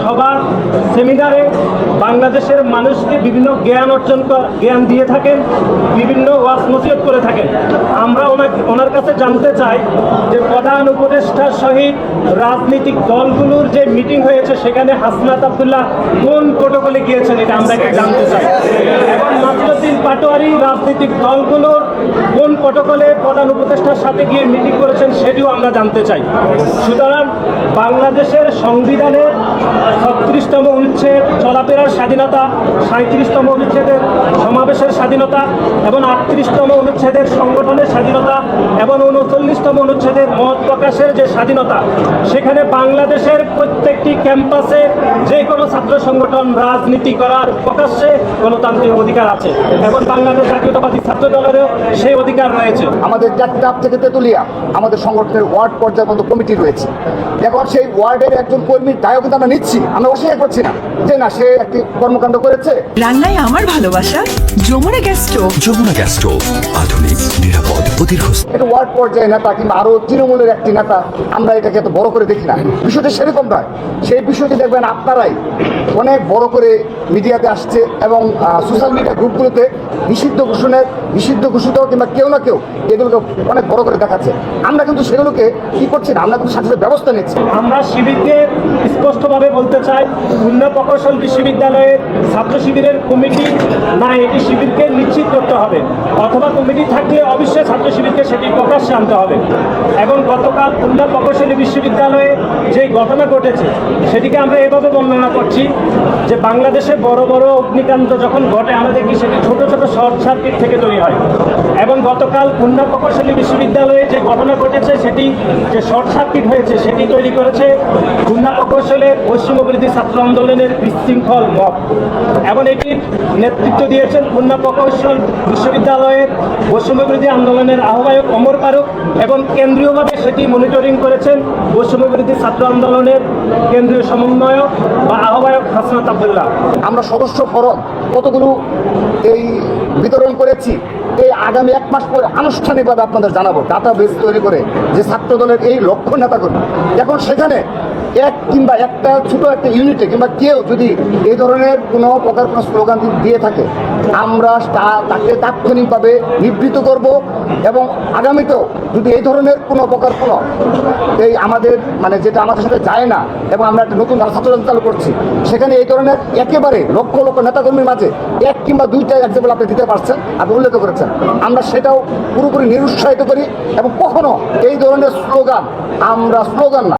সভা সেমিনারে বাংলাদেশের মানুষকে বিভিন্ন জ্ঞান অর্জন জ্ঞান দিয়ে থাকেন, বিভিন্ন ওয়াজ নসিহত করে থাকেন। আমরা ওনার কাছে জানতে চাই যে প্রধান উপদেষ্টার সহিত রাজনৈতিক দলগুলোর যে মিটিং হয়েছে, সেখানে হাসনাত আবদুল্লাহ কোন প্রোটোকলে গিয়েছেন এটা আমরা জানতে চাই। এবং নাসরুদ্দিন পাটোয়ারি রাজনৈতিক দলগুলোর কোন প্রোটোকলে প্রধান উপদেষ্টার সাথে গিয়ে মিটিং করেছেন, সেটিও আমরা জানতে চাই। সুতরাং বাংলাদেশের সংবিধানের ছত্রিশতম অনুচ্ছেদ, চলাফেরার স্বাধীনতা সাঁত্রিশতম অনুচ্ছেদের সমাবেশের স্বাধীনতা এবং আটত্রিশতম অনুচ্ছেদের সংগঠনের স্বাধীনতা এবং উনচল্লিশতম অনুচ্ছেদের মত প্রকাশের যে স্বাধীনতা সেখানে বাংলাদেশের প্রত্যেকটি ক্যাম্পাসে যে কোনো ছাত্র সংগঠন রাজনীতি করার প্রকাশ্যে গণতান্ত্রিক অধিকার আছে এবং বাংলাদেশ জাতীয়তাবাদী ছাত্র দলেরও সেই অধিকার রয়েছে। আমাদের চারটাপ থেকে তেতুলিয়া আমাদের সংগঠনের ওয়ার্ড পর্যায় পর্যন্ত কমিটি রয়েছে। এখন সেই ওয়ার্ডের একজন কর্মীর দায়ও কিন্তু আমরা নিচ্ছি আমরা অস্বীকার করছি না যে না সে একটি কর্মকাণ্ড করেছে। রান্নায় আমার ভালোবাসা Jamuna gas stove. Jamuna gas stove আধুনিক নিরাপদ ও এটা ওয়ার্ড পর্যায়ে নেতা কিংবা আরও তৃণমূলের একটি নেতা, আমরা এটাকে এত বড় করে দেখি না। বিষয়টা সেরকম নয়। সেই বিষয়টি দেখবেন আপনারাই অনেক বড় করে মিডিয়াতে আসছে এবং সোশ্যাল মিডিয়া গ্রুপগুলোতে নিষিদ্ধ ঘোষণের, নিষিদ্ধ ঘোষিত কিংবা কেউ না কেউ এগুলোকে অনেক বড় করে দেখাচ্ছে। আমরা কিন্তু সেগুলোকে কি করছি না, আমরা কিন্তু সাথে সাথে ব্যবস্থা নিচ্ছি। আমরা শিবিরকে স্পষ্টভাবে বলতে চাই খুলনা প্রকৌশল বিশ্ববিদ্যালয়ের ছাত্র শিবিরের কমিটি, না, এটি শিবিরকে নিশ্চিত করতে হবে। অথবা কমিটি থাকলে অবশ্যই ছাত্র শিবিরকে সেটি প্রকাশ্যে আনতে হবে। এবং গতকাল খুলনা প্রকৌশলী বিশ্ববিদ্যালয়ে যে ঘটনা ঘটেছে, সেটিকে আমরা এভাবে বর্ণনা করছি যে বাংলাদেশে বড় বড় অগ্নিকাণ্ড যখন ঘটে আমাদের কি সেটি ছোট ছোট শর্ট সার্কিট থেকে তৈরি হয়। এবং গতকাল খুলনা প্রকৌশলী বিশ্ববিদ্যালয়ে যে ঘটনা ঘটেছে, সেটি যে শর্ট সার্কিট হয়েছে, সেটি তৈরি করেছে খুলনা প্রকৌশলের পশ্চিম বিরোধী ছাত্র আন্দোলনের বিশৃঙ্খল মত। এবং এটির নেতৃত্ব দিয়েছেন খুলনা প্রকৌশল বিশ্ববিদ্যালয়ের বিরোধী আন্দোলনের আহ্বায়ক অমর ফারুক এবং কেন্দ্রীয়ভাবে সেটি মনিটরিং করেছেন বিরোধী ছাত্র আন্দোলনের কেন্দ্রীয় সমন্বয়ক বা আহ্বায়ক হাসনাত আবদুল্লাহ। আমরা সদস্য ফরম, কতগুলো এই বিতরণ করেছি। এই আগামী এক মাস পরে আনুষ্ঠানিকভাবে আপনাদের জানাব ডাটা বেস তৈরি করে যে ছাত্র দলের এই লক্ষ্য নেতাগুলো এখন সেখানে এক কিংবা একটা ছোট একটা ইউনিটে কিংবা কেউ যদি এই ধরনের কোনো প্রকার কোনো স্লোগান দিয়ে থাকে, আমরা তাকে তাৎক্ষণিকভাবে নিবৃত করব এবং আগামীতেও যদি এই ধরনের কোনো প্রকার কোনো এই আমাদের মানে যেটা আমাদের সাথে যায় না এবং আমরা একটা নতুন ছাত্র দল চালু করছি, সেখানে এই ধরনের একেবারে লক্ষ লক্ষ নেতাকর্মীর মাঝে এক কিংবা দুইটা এক্সাম্পল আপনি দিতে পারছেন, আপনি উল্লেখ করেছেন। আমরা সেটাও পুরোপুরি নিরুৎসাহিত করি এবং কখনো এই ধরনের স্লোগান আমরা স্লোগান না।